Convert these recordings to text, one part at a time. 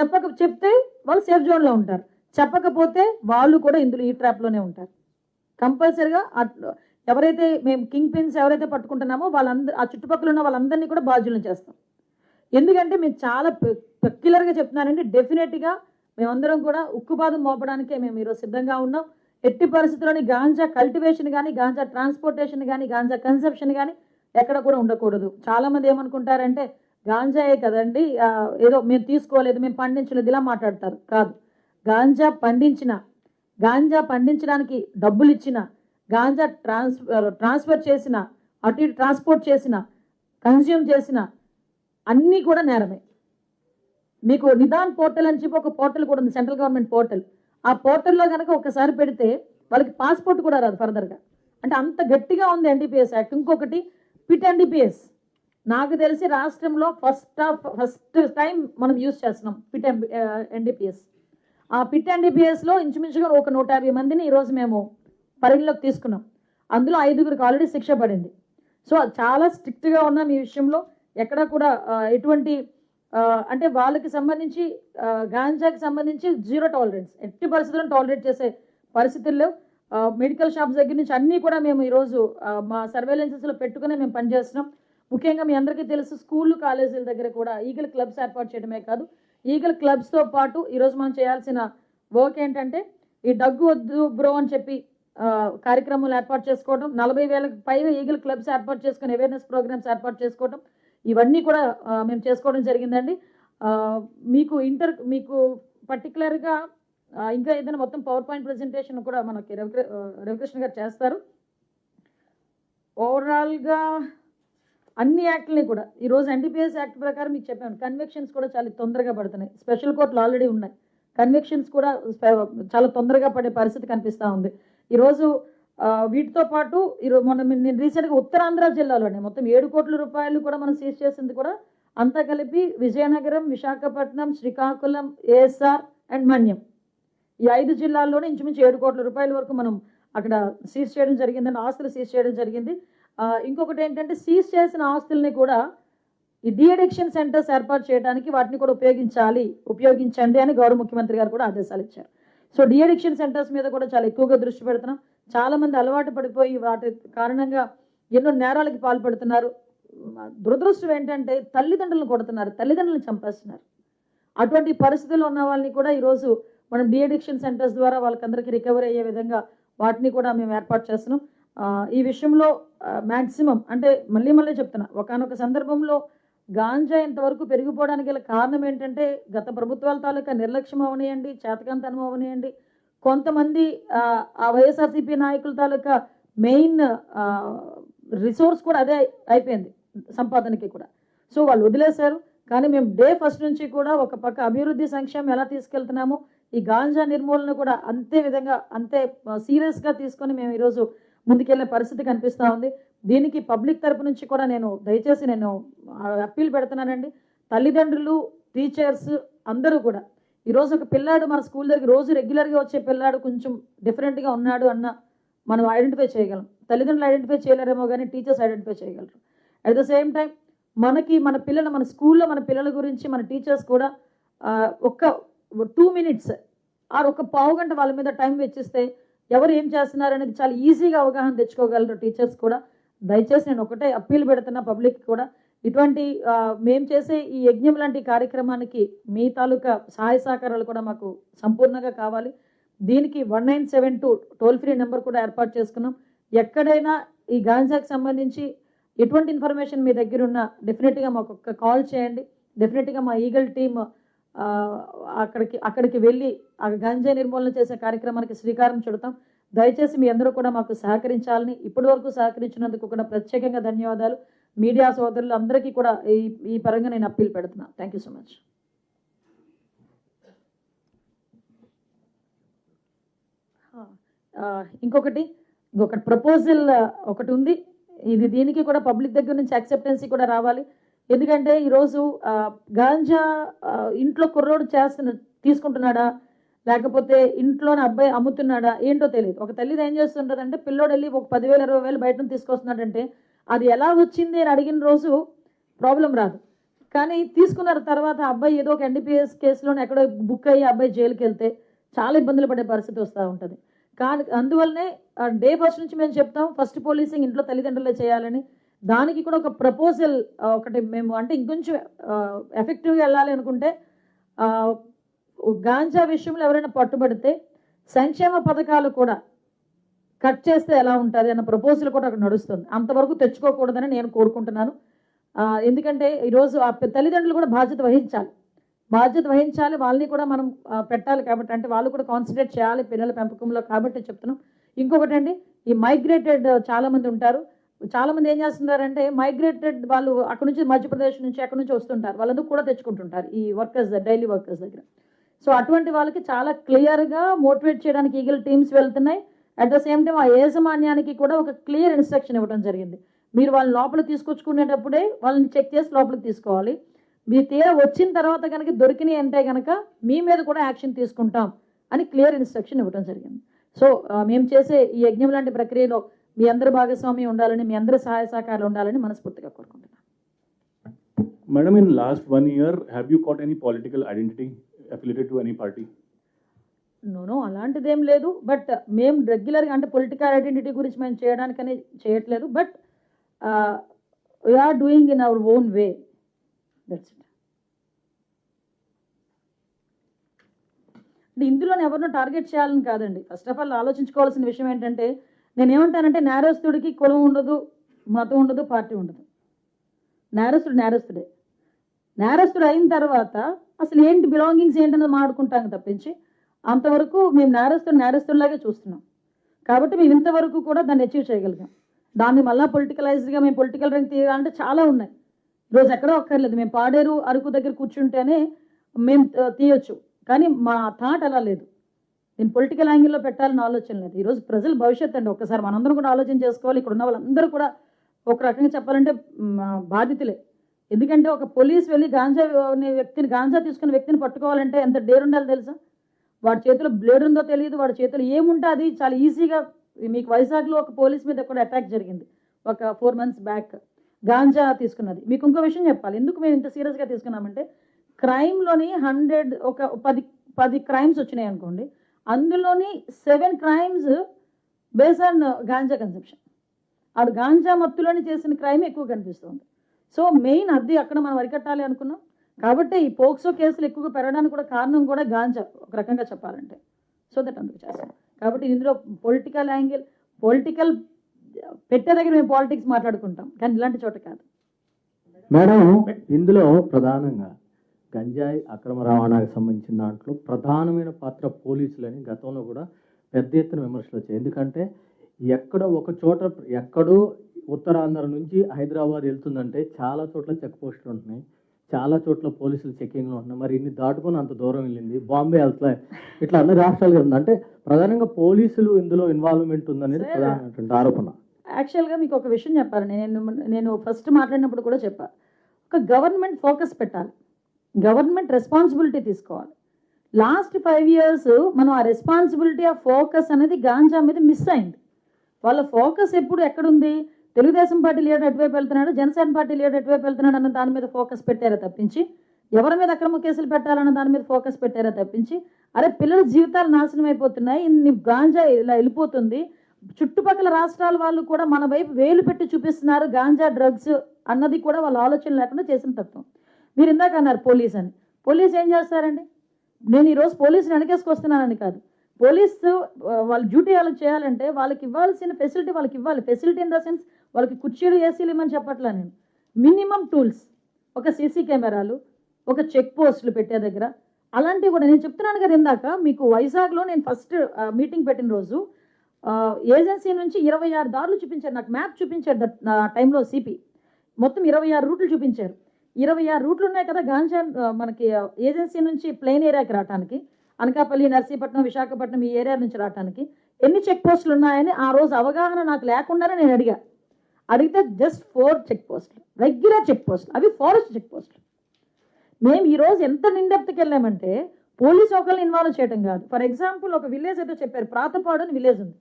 చెప్పక చెప్తే వాళ్ళు సేఫ్ జోన్లో ఉంటారు. చెప్పకపోతే వాళ్ళు కూడా ఇందులో ఈ ట్రాప్లోనే ఉంటారు. కంపల్సరిగా ఎవరైతే మేము కింగ్ పిన్స్ ఎవరైతే పట్టుకుంటున్నామో వాళ్ళందరూ ఆ చుట్టుపక్కల ఉన్న వాళ్ళందరినీ కూడా బాధ్యులను చేస్తాం. ఎందుకంటే మేము చాలా పెక్యులర్గా చెప్తున్నానండి డెఫినెట్గా మేమందరం కూడా ఉక్కుపాదం మోపడానికే మేము ఈరోజు సిద్ధంగా ఉన్నాం. ఎట్టి పరిస్థితుల్లోని గాంజా కల్టివేషన్ కానీ గాంజా ట్రాన్స్పోర్టేషన్ కానీ గాంజా కన్సెప్షన్ కానీ ఎక్కడ కూడా ఉండకూడదు. చాలామంది ఏమనుకుంటారంటే గాంజాయే కదండి. ఏదో మేము తీసుకోలేదు మేము పండించలేదు ఇలా మాట్లాడతారు. కాదు. గాంజా పండించిన గాంజా పండించడానికి డబ్బులు ఇచ్చిన గాంజా ట్రాన్స్ ట్రాన్స్ఫర్ చేసిన అటు ఇటు ట్రాన్స్పోర్ట్ చేసిన కన్జ్యూమ్ చేసిన అన్నీ కూడా నేరమే. మీకు నిదాన్ పోర్టల్ అని చెప్పి ఒక పోర్టల్ కూడా ఉంది సెంట్రల్ గవర్నమెంట్ పోర్టల్. ఆ పోర్టల్లో కనుక ఒకసారి పెడితే వాళ్ళకి పాస్పోర్ట్ కూడా రాదు ఫర్దర్గా. అంటే అంత గట్టిగా ఉంది ఎన్డీపీఎస్ యాక్ట్ ఇంకొకటి పిట్ ఎన్డీపీఎస్ నాకు తెలిసి రాష్ట్రంలో ఫస్ట్ ఆఫ్ ఫస్ట్ టైం మనం యూజ్ చేస్తున్నాం పిట్ ఎన్డీపీఎస్ ఆ పిట్ ఎన్డీపీఎస్లో ఇంచుమించుగా ఒక నూట యాభై మందిని ఈరోజు మేము పరిగణలోకి తీసుకున్నాం. అందులో ఐదుగురికి ఆల్రెడీ శిక్ష పడింది. సో చాలా స్ట్రిక్ట్గా ఉన్నాం ఈ విషయంలో. ఎక్కడ కూడా ఎటువంటి అంటే వాళ్ళకి సంబంధించి గాంజాకి సంబంధించి జీరో టాలరెన్స్ ఎట్టి పరిస్థితులను టాలరేట్ చేసే పరిస్థితుల్లో మెడికల్ షాప్స్ దగ్గర నుంచి అన్నీ కూడా మేము ఈరోజు మా సర్వేలెన్సెస్లో పెట్టుకునే మేము పనిచేస్తున్నాం. ముఖ్యంగా మీ అందరికీ తెలుసు స్కూళ్ళు కాలేజీల దగ్గర కూడా ఈగల్ క్లబ్స్ ఏర్పాటు చేయడమే కాదు. ఈగల్ క్లబ్స్తో పాటు ఈరోజు మనం చేయాల్సిన వర్క్ ఏంటంటే ఈ దగ్గు వద్దు బ్రో అని చెప్పి కార్యక్రమాలు ఏర్పాటు చేసుకోవడం నలభై వేలకు పైగా ఈగల్ క్లబ్స్ ఏర్పాటు చేసుకుని అవేర్నెస్ ప్రోగ్రామ్స్ ఏర్పాటు చేసుకోవడం ఇవన్నీ కూడా మేము చేసుకోవడం జరిగిందండి. మీకు ఇంటర్ మీకు పర్టికులర్గా ఇంకా ఏదైనా మొత్తం పవర్ పాయింట్ ప్రజెంటేషన్ కూడా మనకి రవికృష్ణ గారు చేస్తారు. ఓవరాల్గా అన్ని యాక్ట్లని కూడా. ఈరోజు ఎన్డీపీఎస్ యాక్ట్ ప్రకారం మీకు చెప్పాను. కన్వెక్షన్స్ కూడా చాలా తొందరగా పడుతున్నాయి. స్పెషల్ కోర్టులు ఆల్రెడీ ఉన్నాయి. కన్వెక్షన్స్ కూడా చాలా తొందరగా పడే పరిస్థితి కనిపిస్తూ ఉంది. ఈరోజు వీటితో పాటు ఈరోజు మొన్న నేను రీసెంట్గా ఉత్తరాంధ్ర జిల్లాలోనే మొత్తం ఏడు కోట్ల రూపాయలు కూడా మనం సీజ్ చేసింది కూడా అంతా కలిపి విజయనగరం విశాఖపట్నం శ్రీకాకుళం ఏఎస్ఆర్ అండ్ మన్యం. ఈ ఐదు జిల్లాల్లోనే ఇంచుమించు ఏడు కోట్ల రూపాయల వరకు మనం అక్కడ సీజ్ చేయడం జరిగిందని ఆస్తులు సీజ్ చేయడం జరిగింది. ఇంకొకటి ఏంటంటే సీజ్ చేసిన ఆస్తుల్ని కూడా ఈ డిఅడిక్షన్ సెంటర్స్ ఏర్పాటు చేయడానికి వాటిని కూడా ఉపయోగించాలి ఉపయోగించండి అని గౌరవ ముఖ్యమంత్రి గారు కూడా ఆదేశాలు ఇచ్చారు. సో డిఅడిక్షన్ సెంటర్స్ మీద కూడా చాలా ఎక్కువగా దృష్టి పెడుతున్నాం. చాలామంది అలవాటు పడిపోయి వాటి కారణంగా ఎన్నో నేరాలకి పాల్పడుతున్నారు. దురదృష్టం ఏంటంటే తల్లిదండ్రులను కొడుతున్నారు తల్లిదండ్రులను చంపేస్తున్నారు. అటువంటి పరిస్థితుల్లో ఉన్న వాళ్ళని కూడా ఈరోజు మనం డిఅడిక్షన్ సెంటర్స్ ద్వారా వాళ్ళకందరికీ రికవరీ అయ్యే విధంగా వాటిని కూడా మేము ఏర్పాటు చేస్తున్నాం. ఈ విషయంలో మ్యాక్సిమం అంటే మళ్ళీ మళ్ళీ చెప్తున్నా ఒకనొక సందర్భంలో గాంజా ఇంతవరకు పెరిగిపోవడానికి గల కారణం ఏంటంటే గత ప్రభుత్వాల తాలూకా నిర్లక్ష్యం అవనియండి చేతకాంతనం అవనియండి. కొంతమంది ఆ, వైఎస్ఆర్సీపీ నాయకుల తాలూకా మెయిన్ రిసోర్స్ కూడా అదే అయిపోయింది సంపాదనకి కూడా. సో వాళ్ళు వదిలేశారు. కానీ మేము డే ఫస్ట్ నుంచి కూడా ఒక పక్క అభివృద్ధి సంక్షేమం ఎలా తీసుకెళ్తున్నామో ఈ గాంజా నిర్మూలన కూడా అంతే విధంగా అంతే సీరియస్గా తీసుకొని మేము ఈరోజు ముందుకెళ్ళే పరిస్థితి కనిపిస్తూ ఉంది. దీనికి పబ్లిక్ తరపు నుంచి కూడా నేను దయచేసి నేను అప్పీల్ పెడుతున్నానండి. తల్లిదండ్రులు టీచర్స్ అందరూ కూడా ఈరోజు ఒక పిల్లాడు మన స్కూల్ దగ్గర రోజు రెగ్యులర్గా వచ్చే పిల్లాడు కొంచెం డిఫరెంట్గా ఉన్నాడు అన్న మనం ఐడెంటిఫై చేయగలం. తల్లిదండ్రులు ఐడెంటిఫై చేయలేరేమో కానీ టీచర్స్ ఐడెంటిఫై చేయగలరు. అట్ ద సేమ్ టైం మనకి మన పిల్లలు మన స్కూల్లో మన పిల్లల గురించి మన టీచర్స్ కూడా ఒక్క టూ మినిట్స్ ఆ ఒక పావు గంట వాళ్ళ మీద టైం వెచ్చిస్తే ఎవరు ఏం చేస్తున్నారు అనేది చాలా ఈజీగా అవగాహన తెచ్చుకోగలరు టీచర్స్ కూడా. దయచేసి నేను ఒకటే అప్పీల్ పెడుతున్నా పబ్లిక్ కూడా. ఇటువంటి మేము చేసే ఈ యజ్ఞం లాంటి కార్యక్రమానికి మీ తాలూకా సహాయ సహకారాలు కూడా మాకు సంపూర్ణంగా కావాలి. దీనికి one nine seven two toll free number కూడా ఏర్పాటు చేసుకున్నాం. ఎక్కడైనా ఈ గాంజాకి సంబంధించి ఎటువంటి ఇన్ఫర్మేషన్ మీ దగ్గర ఉన్నా డెఫినెట్గా మాకు ఒక కాల్ చేయండి. డెఫినెట్గా మా ఈగల్ టీమ్ అక్కడికి అక్కడికి వెళ్ళి ఆ గంజాయి నిర్మూలన చేసే కార్యక్రమానికి శ్రీకారం చుడతాం. దయచేసి మీ అందరూ కూడా మాకు సహకరించాలని ఇప్పటి వరకు సహకరించినందుకు కూడా ప్రత్యేకంగా ధన్యవాదాలు. మీడియా సోదరులు అందరికీ కూడా ఈ ఈ పరంగా నేను అప్పీల్ పెడుతున్నాను థ్యాంక్ యూ సో మచ్ ఇంకొకటి ఇంకొకటి ప్రపోజల్ ఒకటి ఉంది. ఇది దీనికి కూడా పబ్లిక్ దగ్గర నుంచి యాక్సెప్టెన్సీ కూడా రావాలి. ఎందుకంటే ఈరోజు గాంజా ఇంట్లో కుర్రోడు చేస్తున్న తీసుకుంటున్నాడా? లేకపోతే ఇంట్లోనే అబ్బాయి అమ్ముతున్నాడా ఏంటో తెలియదు. ఒక తల్లిది ఏం చేస్తుంటుందంటే పిల్లోడు వెళ్ళి ఒక పదివేలు ఇరవై వేలు బయట తీసుకొస్తున్నాడంటే అది ఎలా వచ్చింది అని అడిగిన రోజు ప్రాబ్లం రాదు. కానీ తీసుకున్న తర్వాత అబ్బాయి ఏదో ఒక ఎన్డీపీఎస్ కేసులోనే ఎక్కడో బుక్ అయ్యి అబ్బాయి జైలుకి వెళ్తే చాలా ఇబ్బందులు పడే పరిస్థితి వస్తూ ఉంటుంది. కానీ అందువల్లనే డే ఫస్ట్ నుంచి మేము చెప్తాం ఫస్ట్ పోలీసింగ్ ఇంట్లో తల్లిదండ్రులే చేయాలని. దానికి కూడా ఒక ప్రపోజల్ ఒకటి మేము అంటే ఇంకొంచెం ఎఫెక్టివ్గా వెళ్ళాలి అనుకుంటే గాంజా విషయంలో ఎవరైనా పట్టుబడితే సంక్షేమ పథకాలు కూడా కట్ చేస్తే ఎలా ఉంటుంది అన్న ప్రపోజల్ కూడా అక్కడ నడుస్తుంది. అంతవరకు తెచ్చుకోకూడదని నేను కోరుకుంటున్నాను. ఎందుకంటే ఈరోజు ఆ తల్లిదండ్రులు కూడా బాధ్యత వహించాలి. బాధ్యత వహించాలి. వాళ్ళని కూడా మనం పెట్టాలి కాబట్టి అంటే వాళ్ళు కూడా కాన్సన్ట్రేట్ చేయాలి పిల్లల పెంపకంలో కాబట్టి చెప్తున్నాం. ఇంకొకటి అండి ఈ మైగ్రేటెడ్ చాలామంది ఉంటారు. చాలామంది ఏం చేస్తున్నారంటే మైగ్రేటెడ్ వాళ్ళు అక్కడ నుంచి మధ్యప్రదేశ్ నుంచి అక్కడ నుంచి వస్తుంటారు. వాళ్ళందరూ కూడా తెచ్చుకుంటుంటారు ఈ వర్కర్స్ డైలీ వర్కర్స్ దగ్గర. సో అటువంటి వాళ్ళకి చాలా క్లియర్గా మోటివేట్ చేయడానికి ఈగల్ టీమ్స్ వెళ్తున్నాయి. అట్ ద సేమ్ టైం ఆ యాజమాన్యానికి కూడా ఒక క్లియర్ ఇన్స్ట్రక్షన్ ఇవ్వడం జరిగింది. మీరు వాళ్ళని లోపల తీసుకొచ్చుకునేటప్పుడే వాళ్ళని చెక్ చేసి లోపలికి తీసుకోవాలి. మీ తీరా వచ్చిన తర్వాత కనుక దొరికినాయి అంటే కనుక మీ మీద కూడా యాక్షన్ తీసుకుంటాం అని క్లియర్ ఇన్స్ట్రక్షన్ ఇవ్వడం జరిగింది. సో మేము చేసే ఈ యజ్ఞం లాంటి ప్రక్రియలో మీ అందరి భాగస్వామ్యం ఉండాలని మీ అందరి సహాయ సహకారాలు ఉండాలని మనస్ఫూర్తిగా కోరుకుంటున్నాను madam in last one year have you got any political identity affiliated to any party no no అలాంటిదేం లేదు. బట్ మేము రెగ్యులర్గా అంటే పొలిటికల్ ఐడెంటిటీ గురించి మేము చేయడానికని చేయట్లేదు. But we're doing in our own way that's it అంటే ఇందులో ఎవరినో టార్గెట్ చేయాలని కాదండి. ఫస్ట్ ఆఫ్ ఆల్ ఆలోచించుకోవాల్సిన విషయం ఏంటంటే నేను ఏమంటానంటే నేరస్తుడికి కులం ఉండదు మతం ఉండదు పార్టీ ఉండదు. నేరస్తుడు నేరస్తుడే. నేరస్తుడు అయిన తర్వాత అసలు ఏంటి బిలాంగింగ్స్ ఏంటన్నది మాడుకుంటాం తప్పించి అంతవరకు మేము నేరస్తుడు నేరస్తుడిలాగే చూస్తున్నాం. కాబట్టి మేము ఇంతవరకు కూడా దాన్ని అచీవ్ చేయగలిగాం. దాన్ని మళ్ళీ పొలిటికలైజ్డ్గా మేము పొలిటికల్ రంగ్ తీయాలంటే చాలా ఉన్నాయి. ఈరోజు ఎక్కడో ఒక్కర్లేదు. మేము పాడేరు అరకు దగ్గర కూర్చుంటేనే మేము తీయొచ్చు. కానీ మా థాట్ అలా లేదు. నేను పొలిటికల్ యాంగిల్లో పెట్టాలని ఆలోచన లేదు. ఈరోజు ప్రజల భవిష్యత్తు అండి. ఒక్కసారి మనందరం కూడా ఆలోచన చేసుకోవాలి. ఇక్కడ ఉన్న వాళ్ళందరూ కూడా ఒక రకంగా చెప్పాలంటే బాధితులే. ఎందుకంటే ఒక పోలీస్ వెళ్ళి గాంజా అనే వ్యక్తిని గాంజా తీసుకున్న వ్యక్తిని పట్టుకోవాలంటే ఎంత డేర్ ఉండాలి తెలుసా? వాడి చేతిలో బ్లేడ్ ఉందో తెలియదు వాడి చేతిలో ఏముంటే అది చాలా ఈజీగా మీకు వైజాగ్లో ఒక పోలీస్ మీద కూడా అటాక్ జరిగింది ఒక ఫోర్ మంత్స్ బ్యాక్. గాంజా తీసుకున్నది. మీకు ఇంకో విషయం చెప్పాలి. ఎందుకు మేము ఇంత సీరియస్గా తీసుకున్నామంటే క్రైమ్లోని హండ్రెడ్ ఒక పది పది క్రైమ్స్ వచ్చినాయి అనుకోండి అందులోని seven crimes base on ganja conception. ఆడు గాంజా మత్తులోని చేసిన క్రైమ్ ఎక్కువ కనిపిస్తుంది. సో మెయిన్ అది అక్కడ మనం అరికట్టాలి అనుకున్నాం. కాబట్టి ఈ పోక్సో కేసులు ఎక్కువగా పెరగడానికి కూడా కారణం కూడా గాంజా ఒక రకంగా చెప్పాలంటే. సో దట్ అందుకు చేస్తాం. కాబట్టి ఇందులో పొలిటికల్ యాంగిల్ పొలిటికల్ పెట్టే దగ్గర మేము పాలిటిక్స్ మాట్లాడుకుంటాం. కానీ ఇలాంటి చోట కాదు. మేడం ఇందులో ప్రధానంగా గంజాయి అక్రమ రవాణాకు సంబంధించిన దాంట్లో ప్రధానమైన పాత్ర పోలీసులని గతంలో కూడా పెద్ద ఎత్తున విమర్శలు వచ్చాయి. ఎందుకంటే ఎక్కడో ఒక చోట ఎక్కడో ఉత్తరాంధ్ర నుంచి హైదరాబాద్ వెళ్తుందంటే చాలా చోట్ల చెక్ పోస్టులు ఉంటున్నాయి. చాలా చోట్ల పోలీసులు చెక్కింగ్లు ఉంటున్నాయి. మరి ఇన్ని దాటుకొని అంత దూరం వెళ్ళింది. బాంబే వెళ్తా ఇట్లా అన్ని రాష్ట్రాలు ఉంది అంటే ప్రధానంగా పోలీసులు ఇందులో ఇన్వాల్వ్మెంట్ ఉందనేది. ప్రధానమైనటువంటి ఆరోపణ. యాక్చువల్గా మీకు ఒక విషయం చెప్పాలి. నేను నేను ఫస్ట్ మాట్లాడినప్పుడు కూడా చెప్పా. ఒక గవర్నమెంట్ ఫోకస్ పెట్టాలి. గవర్నమెంట్ రెస్పాన్సిబిలిటీ తీసుకోవాలి. లాస్ట్ ఫైవ్ ఇయర్స్ మనం ఆ రెస్పాన్సిబిలిటీ ఆ ఫోకస్ అనేది గాంజా మీద మిస్ అయింది. వాళ్ళ ఫోకస్ ఎప్పుడు ఎక్కడుంది? తెలుగుదేశం పార్టీ లీడర్ ఎటువైపు వెళ్తున్నాడు? జనసేన పార్టీ లీడర్ ఎటువైపు వెళ్తున్నాడు అన్న దాని మీద ఫోకస్ పెట్టారా తప్పించి? ఎవరి మీద అక్రమ కేసులు పెట్టాలన్న దాని మీద ఫోకస్ పెట్టారా తప్పించి? అరే పిల్లల జీవితాలు నాశనం అయిపోతున్నాయి. ఇన్ని గాంజా ఇలా వెళ్ళిపోతుంది. చుట్టుపక్కల రాష్ట్రాల వాళ్ళు కూడా మన వైపు వేలు పెట్టి చూపిస్తున్నారు గాంజా డ్రగ్స్ అన్నది కూడా వాళ్ళ ఆలోచన లేకుండా చేసిన తత్వం. మీరు ఇందాక అన్నారు పోలీస్ అని. పోలీస్ ఏం చేస్తారండి? నేను ఈరోజు పోలీసుని వెనకేసుకొస్తున్నానని కాదు. పోలీసు వాళ్ళు డ్యూటీ వాళ్ళు చేయాలంటే వాళ్ళకి ఇవ్వాల్సిన ఫెసిలిటీ వాళ్ళకి ఇవ్వాలి. ఫెసిలిటీ ఇన్ ద సెన్స్ వాళ్ళకి కుర్చీలు ఏసీలు ఇవ్వమని చెప్పట్లా నేను. మినిమం టూల్స్ ఒక సీసీ కెమెరాలు ఒక చెక్ పోస్టులు పెట్టే దగ్గర. అలాంటివి కూడా నేను చెప్తున్నాను కదా ఇందాక మీకు వైజాగ్లో నేను ఫస్ట్ మీటింగ్ పెట్టిన రోజు ఏజెన్సీ నుంచి ఇరవై ఆరు దారులు చూపించారు. నాకు మ్యాప్ చూపించారు దట్ టైంలో సిపి. మొత్తం ఇరవై ఆరు రూట్లు చూపించారు. ఇరవై ఆరు రూట్లు ఉన్నాయి కదా గాంజా మనకి ఏజెన్సీ నుంచి ప్లెయిన్ ఏరియాకి రావడానికి అనకాపల్లి నర్సీపట్నం విశాఖపట్నం ఈ ఏరియా నుంచి రావడానికి ఎన్ని చెక్ పోస్టులు ఉన్నాయని ఆ రోజు అవగాహన నాకు లేకుండానే నేను అడిగా. అడిగితే జస్ట్ ఫోర్ చెక్ పోస్టులు రెగ్యులర్ చెక్ పోస్టులు అవి ఫారెస్ట్ చెక్ పోస్టులు మేము ఈరోజు ఎంత నిండెప్తకి వెళ్ళామంటే పోలీస్ ఒకరిని ఇన్వాల్వ్ చేయడం కాదు. ఫర్ ఎగ్జాంపుల్ ఒక విలేజ్ ఏదో చెప్పారు ప్రాతపాడు అని విలేజ్ ఉంది.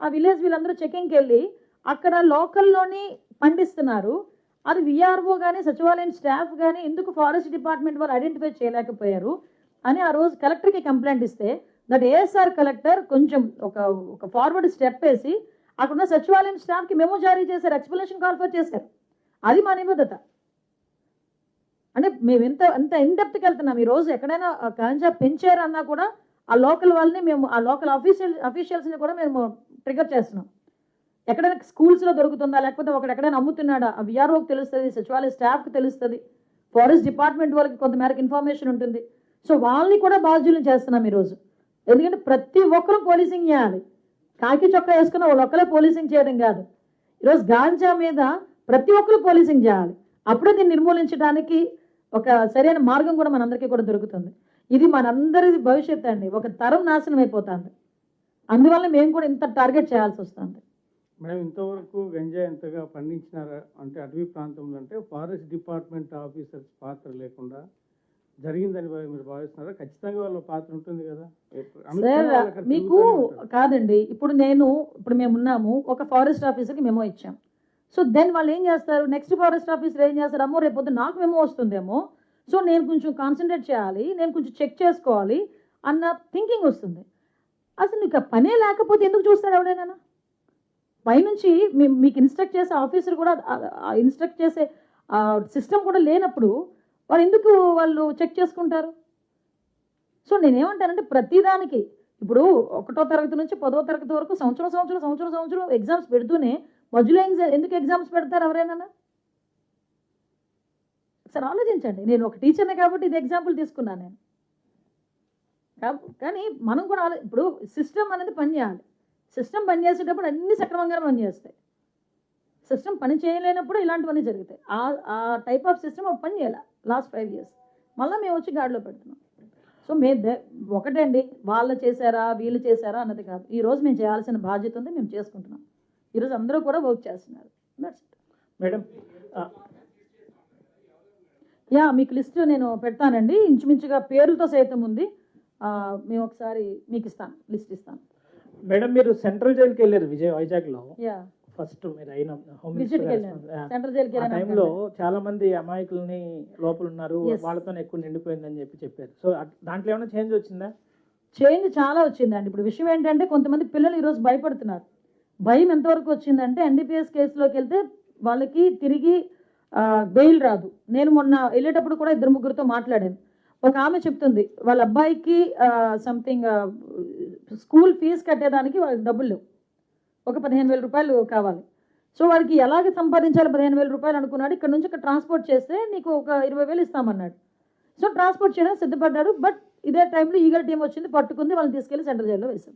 ఆ విలేజ్ వీళ్ళందరూ చెకింగ్కి వెళ్ళి అక్కడ లోకల్లోని పండిస్తున్నారు. అది విఆర్ఓ కానీ సచివాలయం స్టాఫ్ కానీ ఎందుకు ఫారెస్ట్ డిపార్ట్మెంట్ వాళ్ళు ఐడెంటిఫై చేయలేకపోయారు? అని ఆ రోజు కలెక్టర్కి కంప్లైంట్ ఇస్తే దట్ ఏఎస్ఆర్ కలెక్టర్ కొంచెం ఒక ఒక ఫార్వర్డ్ స్టెప్ వేసి అక్కడున్న సచివాలయం స్టాఫ్కి మెమో జారీ చేశారు ఎక్స్ప్లెనేషన్ కాల్ఫర్ చేశారు. అది మా నిబద్ధత. అంటే మేము ఎంత ఎంత ఇన్డెప్త్కి వెళ్తున్నాం ఈ రోజు ఎక్కడైనా ఆ గాంజా పెంచారన్నా కూడా ఆ లోకల్ వాళ్ళని మేము ఆ లోకల్ అఫీషియల్ అఫీషియల్స్ని కూడా మేము ట్రిగర్ చేస్తున్నాం. ఎక్కడైనా స్కూల్స్లో దొరుకుతుందా లేకపోతే ఒకడు ఎక్కడైనా అమ్ముతున్నాడా ఆ విఆర్ఓకి తెలుస్తుంది సచివాలయ స్టాఫ్కి తెలుస్తుంది ఫారెస్ట్ డిపార్ట్మెంట్ వాళ్ళకి కొంతమేరకు ఇన్ఫర్మేషన్ ఉంటుంది. సో వాళ్ళని కూడా బాధ్యులను చేస్తున్నాం ఈరోజు. ఎందుకంటే ప్రతి ఒక్కరూ పోలీసింగ్ చేయాలి. కాకి చొక్కా వేసుకున్న వాళ్ళు ఒక్కరే పోలీసింగ్ చేయడం కాదు. ఈరోజు గాంజా మీద ప్రతి ఒక్కరు పోలీసింగ్ చేయాలి. అప్పుడే దీన్ని నిర్మూలించడానికి ఒక సరైన మార్గం కూడా మనందరికీ కూడా దొరుకుతుంది. ఇది మనందరి భవిష్యత్తు అండి. ఒక తరం నాశనం అయిపోతుంది. అందువల్ల మేము కూడా ఇంత టార్గెట్ చేయాల్సి వస్తుంది. మేడం ఇంతవరకు గంజా ఎంతగా పండించినారా? అంటే అటవీ ప్రాంతంలో అంటే ఫారెస్ట్ డిపార్ట్మెంట్ ఆఫీసర్స్ పాత్ర లేకుండా జరిగిందని మీరు భావిస్తున్నారా? ఖచ్చితంగా వాళ్ళ పాత్ర ఉంటుంది కదా. మీకు. కాదండి ఇప్పుడు నేను ఇప్పుడు మేము ఉన్నాము ఒక ఫారెస్ట్ ఆఫీసర్కి మెమో ఇచ్చాం. సో దెన్ వాళ్ళు ఏం చేస్తారు? నెక్స్ట్ ఫారెస్ట్ ఆఫీసర్ ఏం చేస్తారు? అమ్మో రేపు పొద్దున్న నాకు మెమో వస్తుందేమో. సో నేను కొంచెం కాన్సన్ట్రేట్ చేయాలి నేను కొంచెం చెక్ చేసుకోవాలి అన్న థింకింగ్ వస్తుంది. అసలు నీకు ఆ పనే లేకపోతే ఎందుకు చూస్తాడు ఎవడైనా పైనుంచి మీకు ఇన్స్ట్రక్ట్ చేసే ఆఫీసర్ కూడా ఇన్స్ట్రక్ట్ చేసే సిస్టమ్ కూడా లేనప్పుడు వారు ఎందుకు వాళ్ళు చెక్ చేసుకుంటారు? సో నేనేమంటానంటే ప్రతిదానికి ఇప్పుడు ఒకటో తరగతి నుంచి పదో తరగతి వరకు సంవత్సరం సంవత్సరం సంవత్సరం సంవత్సరం ఎగ్జామ్స్ పెడుతూనే మధ్యలో ఎగ్జామ్ ఎందుకు ఎగ్జామ్స్ పెడతారు ఎవరైనా? ఒకసారి ఆలోచించండి. నేను ఒక టీచర్నే కాబట్టి ఇది ఎగ్జాంపుల్ తీసుకున్నాను నేను. కానీ మనం కూడా ఇప్పుడు సిస్టమ్ అనేది పని చేయాలి. సిస్టమ్ పని చేసేటప్పుడు అన్ని సక్రమంగా పనిచేస్తాయి సిస్టమ్ పని చేయలేనప్పుడు ఇలాంటివన్నీ జరుగుతాయి. ఆ ఆ టైప్ ఆఫ్ సిస్టమ్ పని చేయాలి? Last five years. మళ్ళీ మేము వచ్చి గాడిలో పెడుతున్నాం. సో మే ద- ఒకటండి వాళ్ళు చేశారా వీళ్ళు చేశారా అన్నది కాదు. ఈ రోజు మేము చేయాల్సిన బాధ్యత ఉంది మేము చేసుకుంటున్నాం. ఈరోజు అందరూ కూడా వర్క్ చేస్తున్నారు. మేడం యా మీకు లిస్ట్ నేను పెడతానండి. ఇంచుమించుగా పేర్లతో సైతం ఉంది. మేము ఒకసారి మీకు ఇస్తాను లిస్ట్ ఇస్తాను. మేడం మీరు సెంట్రల్ జైలుకి వెళ్ళారు విజయ్ వైజాగ్లో. యా. ఫస్ట్ మీరు అయిన హోమ్ మినిస్టర్ ఆ టైంలో చాలా మంది అమాయకుల్ని లోపల ఉన్నారు. వాళ్ళతో ఎక్కువ నిండిపోయిందని చెప్పి చెప్పారు. సో దాంట్లో ఏమైనా చేంజ్ వచ్చిందా? చేంజ్ చాలా వచ్చిందండి. ఇప్పుడు విషయం ఏంటంటే కొంతమంది పిల్లలు ఈరోజు భయపడుతున్నారు. భయం ఎంతవరకు వచ్చిందంటే ఎన్డీపీఎస్ కేసులోకి వెళ్తే వాళ్ళకి తిరిగి బెయిల్ రాదు. నేను మొన్న వెళ్ళేటప్పుడు కూడా ఇద్దరు ముగ్గురితో మాట్లాడాను. ఒక ఆమె చెప్తుంది వాళ్ళ అబ్బాయికి సంథింగ్ స్కూల్ ఫీజు కట్టేదానికి వాళ్ళకి డబ్బులు లేవు. ఒక పదిహేను వేల రూపాయలు కావాలి. సో వాడికి ఎలాగ సంపాదించాలి పదిహేను వేల రూపాయలు అనుకున్నాడు. ఇక్కడ నుంచి ఇక్కడ ట్రాన్స్పోర్ట్ చేస్తే నీకు ఒక ఇరవై వేలు ఇస్తామన్నాడు. సో ట్రాన్స్పోర్ట్ చేయడానికి సిద్ధపడ్డాడు. బట్ ఇదే టైంలో ఈగల్ టీం వచ్చింది పట్టుకుంది వాళ్ళని తీసుకెళ్ళి సెంట్రల్ జైల్లో వేశాం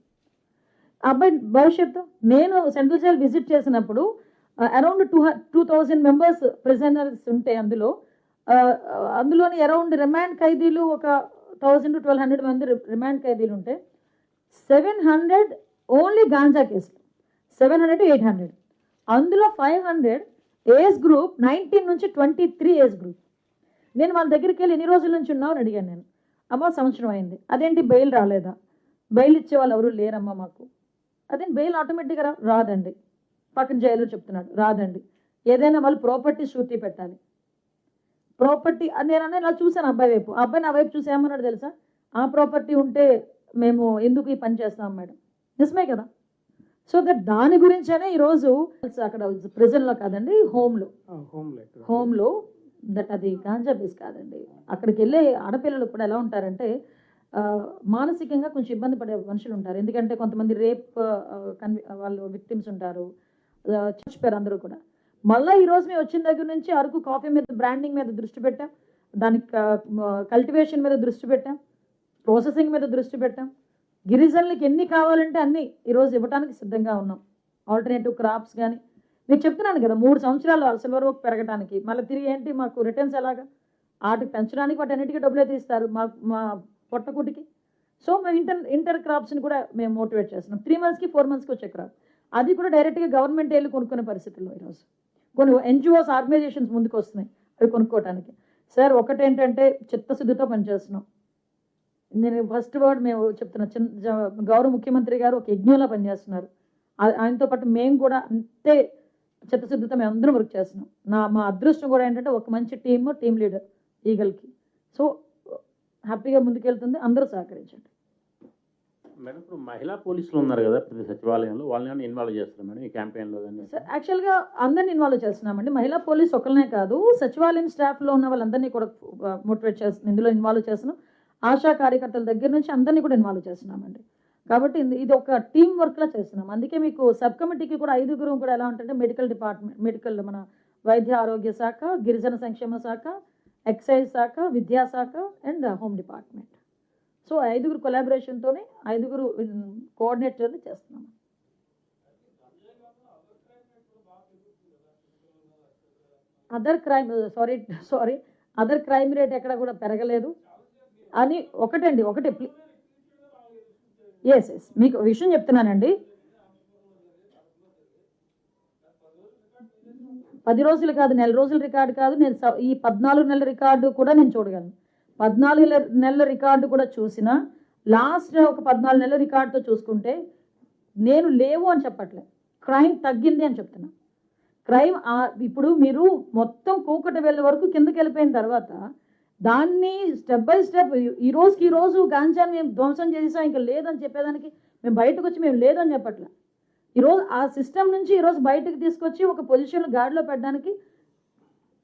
అబ్బాయి భవిష్యత్తు నేను సెంట్రల్ జైల్ విజిట్ చేసినప్పుడు around two two thousand members prisoners ఉంటే అందులో అందులోని అరౌండ్ రిమాండ్ ఖైదీలు ఒక థౌజండ్ టు ట్వెల్వ్ హండ్రెడ్ మంది రిమాండ్ ఖైదీలు ఉంటే సెవెన్ హండ్రెడ్ ఓన్లీ గాంజా కేసులు. సెవెన్ హండ్రెడ్ ఎయిట్ హండ్రెడ్ అందులో five hundred age group nineteen నుంచి ట్వంటీ త్రీ ఏజ్ గ్రూప్ నేను వాళ్ళ దగ్గరికి వెళ్ళి ఎన్ని రోజుల నుంచి ఉన్నావు అని అడిగాను నేను. అమ్మ సంవత్సరం అయింది. అదేంటి బెయిల్ రాలేదా? బెయిల్ ఇచ్చే వాళ్ళు ఎవరు లేరమ్మా మాకు. అదే బెయిల్ ఆటోమేటిక్గా రాదండి. పక్కన జైలు చెప్తున్నాడు రాదండి. ఏదైనా వాళ్ళు ప్రాపర్టీ షూరిటీ పెట్టాలి. ప్రాపర్టీ నేను అన్న ఇలా చూశాను అబ్బాయి వైపు. ఆ అబ్బాయి నా వైపు చూసి ఏమన్నాడు తెలుసా? ఆ ప్రాపర్టీ ఉంటే మేము ఎందుకు ఈ పని చేస్తాం మేడం? నిజమే కదా? సో దట్ దాని గురించేనే ఈరోజు అక్కడ ప్రిజన్లో కాదండి హోమ్లో. హోమ్లో దట్ అది గాంజా బేస్ కాదండి. అక్కడికి వెళ్ళే ఆడపిల్లలు కూడా ఎలా ఉంటారంటే మానసికంగా కొంచెం ఇబ్బంది పడే మనుషులు ఉంటారు. ఎందుకంటే కొంతమంది రేప్ కన్వి వాళ్ళు విక్టిమ్స్ ఉంటారు. చచ్చిపోయారు అందరూ కూడా. మళ్ళీ ఈరోజు మేము వచ్చిన దగ్గర నుంచి అరకు కాఫీ మీద బ్రాండింగ్ మీద దృష్టి పెట్టాం. దానికి కల్టివేషన్ మీద దృష్టి పెట్టాం. ప్రాసెసింగ్ మీద దృష్టి పెట్టాం. గిరిజనులకి ఎన్ని కావాలంటే అన్ని ఈరోజు ఇవ్వడానికి సిద్ధంగా ఉన్నాం. ఆల్టర్నేటివ్ క్రాప్స్ కానీ మీకు చెప్తున్నాను కదా మూడు సంవత్సరాలు సిల్వర్ వర్క్ పెరగడానికి మళ్ళీ తిరిగి ఏంటి మాకు రిటర్న్స్ ఎలాగా? వాటికి పెంచడానికి వాటి అన్నిటికీ డబ్బులు తీస్తారు మా మా పొట్టకుటికి. సో మేము ఇంటర్ ఇంటర్ క్రాప్స్ని కూడా మేము మోటివేట్ చేస్తున్నాం. త్రీ మంత్స్కి ఫోర్ మంత్స్కి వచ్చే క్రాప్ అది కూడా డైరెక్ట్గా గవర్నమెంట్ వెళ్ళి కొనుక్కునే పరిస్థితుల్లో ఈరోజు. కొన్ని ఎన్జిఓస్ ఆర్గనైజేషన్స్ ముందుకు వస్తున్నాయి అవి కొనుక్కోవడానికి సార్ ఒకటేంటంటే చిత్తశుద్ధితో పనిచేస్తున్నాం. నేను ఫస్ట్ వర్డ్ మేము చెప్తున్నా చిన్న గౌరవ ముఖ్యమంత్రి గారు ఒక యజ్ఞంలో పనిచేస్తున్నారు. ఆయనతో పాటు మేము కూడా అంతే చిత్తశుద్ధితో మేము అందరం వర్క్ చేస్తున్నాం. నా మా అదృష్టం కూడా ఏంటంటే ఒక మంచి టీమ్ టీమ్ లీడర్ ఈగల్కి సో హ్యాపీగా ముందుకెళ్తుంది అందరూ సహకరించండి. మేడం ఇప్పుడు మహిళా పోలీసులు ఉన్నారు కదా ప్రతి సచివాలయంలో వాళ్ళని ఇన్వాల్వ్ చేస్తారు మేడం ఈ క్యాంపెయిన్లో కానీ? సార్ యాక్చువల్గా అందరిని ఇన్వాల్వ్ చేస్తున్నామండి. మహిళా పోలీస్ ఒకరినే కాదు సచివాలయం స్టాఫ్లో ఉన్న వాళ్ళందరినీ కూడా మోటివేట్ చేస్తున్నాం ఇందులో ఇన్వాల్వ్ చేస్తున్నాం. ఆశా కార్యకర్తల దగ్గర నుంచి అందరినీ కూడా ఇన్వాల్వ్ చేస్తున్నామండి. కాబట్టి ఇది- ఒక టీం వర్క్లా చేస్తున్నాం. అందుకే మీకు సబ్ కమిటీకి కూడా ఐదుగురు కూడా ఎలా ఉంటుంటే మెడికల్ డిపార్ట్మెంట్ మెడికల్ మన వైద్య ఆరోగ్య శాఖ గిరిజన సంక్షేమ శాఖ ఎక్సైజ్ శాఖ విద్యాశాఖ అండ్ హోమ్ డిపార్ట్మెంట్ సో ఐదుగురు కొలాబరేషన్తోనే ఐదుగురు కోఆర్డినేటర్ని చేస్తున్నాం. Other crime sorry sorry other crime rate ఎక్కడ కూడా పెరగలేదు. అని ఒకటండి ఒకటి. ఎస్ ఎస్ మీకు విషయం చెప్తున్నానండి. పది రోజులు కాదు నెల రోజుల రికార్డు కాదు నేను స- ఈ పద్నాలుగు నెలల రికార్డు కూడా నేను చూడగలను. పద్నాలుగు నెల- నెలల రికార్డు కూడా చూసిన లాస్ట్ ఒక పద్నాలుగు నెలల రికార్డుతో చూసుకుంటే నేను లేవు అని చెప్పట్లే. క్రైమ్ తగ్గింది అని చెప్తున్నా. క్రైమ్ ఇప్పుడు మీరు మొత్తం కూకట వెళ్ళే వరకు కిందకి వెళ్ళిపోయిన తర్వాత దాన్ని స్టెప్ బై స్టెప్ ఈ రోజుకి ఈ రోజు గాంజాని మేము ధ్వంసం చేసేసాం ఇంకా లేదని చెప్పేదానికి మేము బయటకు వచ్చి మేము లేదని చెప్పట్లే. ఈరోజు ఆ సిస్టమ్ నుంచి ఈరోజు బయటకు తీసుకొచ్చి ఒక పొజిషన్లో గాడిలో పెట్టడానికి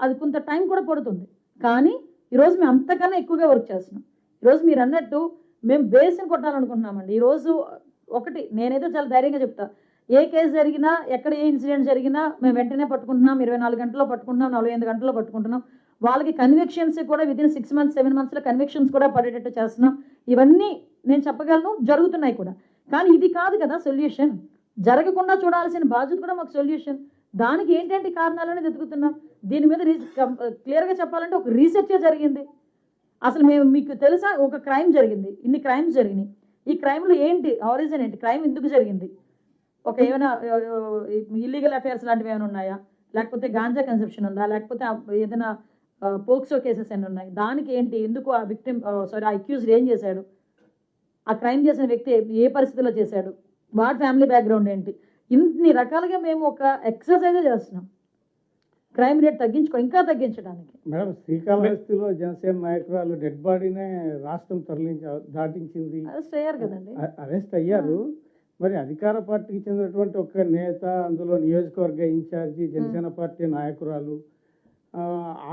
అది కొంత టైం కూడా పడుతుంది. కానీ ఈరోజు మేము అంతకన్నా ఎక్కువగా వర్క్ చేస్తున్నాం. ఈరోజు మీరు అన్నట్టు మేము బేస్ని కొట్టాలనుకుంటున్నామండి. ఈరోజు ఒకటి నేనైతే చాలా ధైర్యంగా చెప్తా. ఏ కేసు జరిగినా ఎక్కడ ఏ ఇన్సిడెంట్ జరిగినా మేము వెంటనే పట్టుకుంటున్నాం ఇరవై నాలుగు గంటల్లో పట్టుకుంటున్నాం నలభై ఐదు గంటల్లో పట్టుకుంటున్నాం. వాళ్ళకి కన్విక్షన్స్ కూడా విదిన్ సిక్స్ మంత్స్ సెవెన్ మంత్స్లో కన్విక్షన్స్ కూడా పడేటట్టు చేస్తున్నాం. ఇవన్నీ నేను చెప్పగలను జరుగుతున్నాయి కూడా. కానీ ఇది కాదు కదా సొల్యూషన్ జరగకుండా చూడాల్సిన బాధ్యత కూడా మాకు సొల్యూషన్ దానికి ఏంటంటే కారణాలని వెతుకుతున్నాం. దీని మీద రీ క్లియర్గా చెప్పాలంటే ఒక రీసెర్చే జరిగింది. అసలు మేము మీకు తెలుసా? ఒక క్రైమ్ జరిగింది. ఇన్ని క్రైమ్స్ జరిగినాయి. ఈ క్రైమ్లో ఏంటి? ఆరిజిన్ ఏంటి? క్రైమ్ ఎందుకు జరిగింది? ఒక ఏమైనా ఇల్లీగల్ అఫైర్స్ లాంటివి ఏమైనా ఉన్నాయా? లేకపోతే గాంజా కన్సెప్షన్ ఉందా? లేకపోతే ఏదైనా పోక్సో కేసెస్ ఎన్ని ఉన్నాయి. దానికి ఏంటి ఎందుకు ఆ విక్టిమ్ సారీ ఆ అక్యూజ్డ్ ఏం చేశాడు? ఆ క్రైమ్ చేసిన వ్యక్తి ఏ పరిస్థితిలో చేశాడు? వాడి ఫ్యామిలీ బ్యాక్గ్రౌండ్ ఏంటి? ఇన్ని రకాలుగా మేము ఒక ఎక్సర్సైజ్ చేస్తున్నాం. క్రైమ్ రేట్ తగ్గించుకో ఇంకా తగ్గించడానికి. మేడం శ్రీకాళహస్తిలో జనసేన నాయకురాలు డెడ్ బాడీనే రాష్ట్రం తరలించ దాటించింది. అరెస్ట్ అయ్యారు కదండి. అరెస్ట్ అయ్యారు. మరి అధికార పార్టీకి చెందినటువంటి ఒక నేత అందులో నియోజకవర్గ ఇన్ఛార్జి జనసేన పార్టీ నాయకురాలు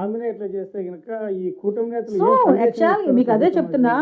ఆమెనే ఇట్లా చేస్తే కనుక ఈ కూటమి నేతలు సో ఏం సందేశం యాక్చువల్లీ ఇస్తారు మీకు అదే చెప్తున్నా.